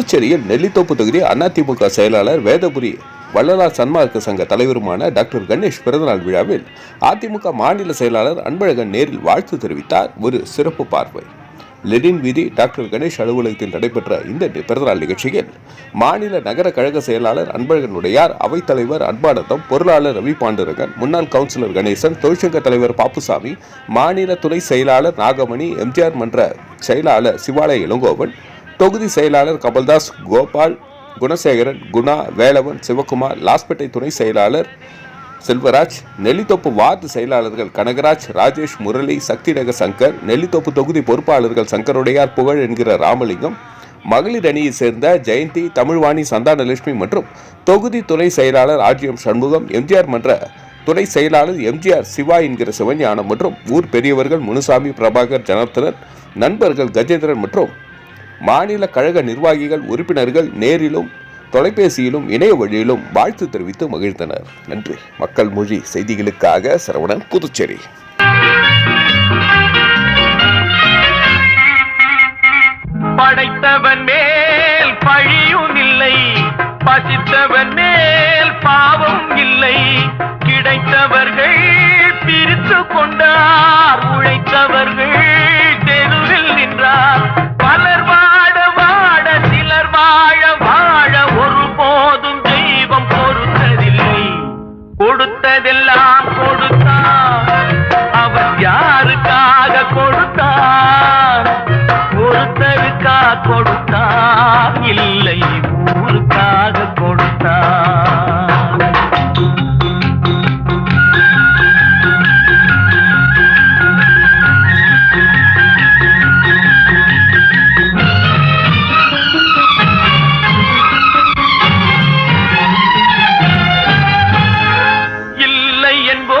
புதுச்சேரியில் நெல்லித்தோப்பு தொகுதி அதிமுக செயலாளர் வேதபுரி வள்ளலார் சன்மார்க்க சங்க தலைவருமான டாக்டர் கணேஷ் பிறந்தநாள் விழாவில் அதிமுக மாநில செயலாளர் அன்பழகன் நேரில் வாழ்த்து தெரிவித்தார். ஒரு சிறப்பு பார்வை. லெனின் வீதி டாக்டர் கணேஷ் அலுவலகத்தில் நடைபெற்ற இந்த பிறந்தநாள் நிகழ்ச்சியில் மாநில நகர கழக செயலாளர் அன்பழகன் உடையார் அவைத்தலைவர் அன்பானந்தம் பொருளாளர் ரவி பாண்டுரங்கன் முன்னாள் கவுன்சிலர் கணேசன் தொழிற்சங்க தலைவர் பாப்புசாமி மாநில துணை செயலாளர் நாகமணி எம்ஜிஆர் மன்ற செயலாளர் சிவாலய இளங்கோவன் தொகுதி செயலாளர் கபல்தாஸ் கோபால் குணசேகரன் குணா வேலவன் சிவகுமார் லாஸ்பேட்டை துணை செயலாளர் செல்வராஜ் நெல்லித்தோப்பு வார்டு செயலாளர்கள் கனகராஜ் ராஜேஷ் முரளி சக்திநகர் சங்கர் நெல்லித்தோப்பு தொகுதி பொறுப்பாளர்கள் சங்கருடையார் புகழ் என்கிற ராமலிங்கம் மகளிர் அணியைச் சேர்ந்த ஜெயந்தி தமிழ்வாணி சந்தானலட்சுமி மற்றும் தொகுதி துணை செயலாளர் ஆர்ஜிஎம் சண்முகம் எம்ஜிஆர் மன்ற துணை செயலாளர் எம்ஜிஆர் சிவா என்கிற சிவஞானம் மற்றும் ஊர் பெரியவர்கள் முனுசாமி பிரபாகர் ஜனார்த்தனன் நண்பர்கள் கஜேந்திரன் மற்றும் மாநில கழக நிர்வாகிகள் உறுப்பினர்கள் நேரிலும் தொலைபேசியிலும் இணைய வழியிலும் வாழ்த்து தெரிவித்து மகிழ்ந்தனர். நன்றி. மக்கள் மொழி செய்திகளுக்காக சரவணன் புதுச்சேரி. படைத்தவன் மேல் பழியும் இல்லை பசித்தவன் மேல் பாவம் இல்லை. கிடைத்தவர்கள் பிரித்து கொண்டார் உழைத்த கொடுத்தா இல்லை ஊருக்காக கொடுத்தா. இல்லை என்போ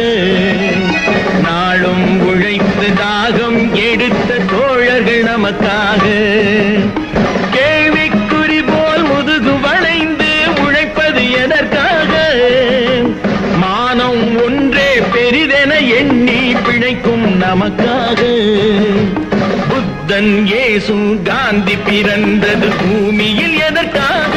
நமக்காக. புத்தன் ஏசு காந்தி பிறந்தது பூமியில் எதற்காக?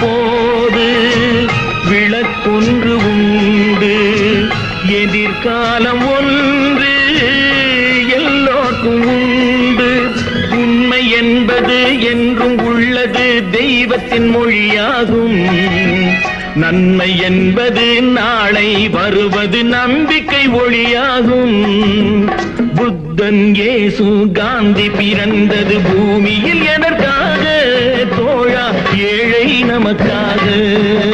போது விளக்கொன்று உண்டு. எதிர்காலம் ஒன்று எல்லோருக்கும் உண்டு. உண்மை என்பது என்றும் உள்ளது தெய்வத்தின் மொழியாகும். நன்மை என்பது நாளை வருவது நம்பிக்கை ஒளியாகும். புத்தன் ஏசு காந்தி பிறந்தது பூமியில் எதற்காக Yeah.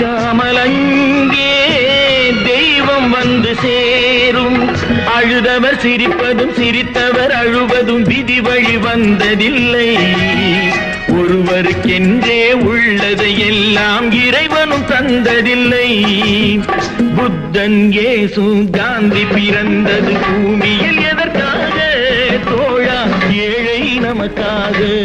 அழைக்காமல் அங்கே தெய்வம் வந்து சேரும். அழுதவர் சிரிப்பதும் சிரித்தவர் அழுவதும் விதி வழி வந்ததில்லை. ஒருவருக்கென்றே உள்ளதை எல்லாம் இறைவனும் தந்ததில்லை. புத்தன் ஏசு காந்தி பிறந்தது பூமியில் எதற்காக? தோழா ஏழை நமக்காக.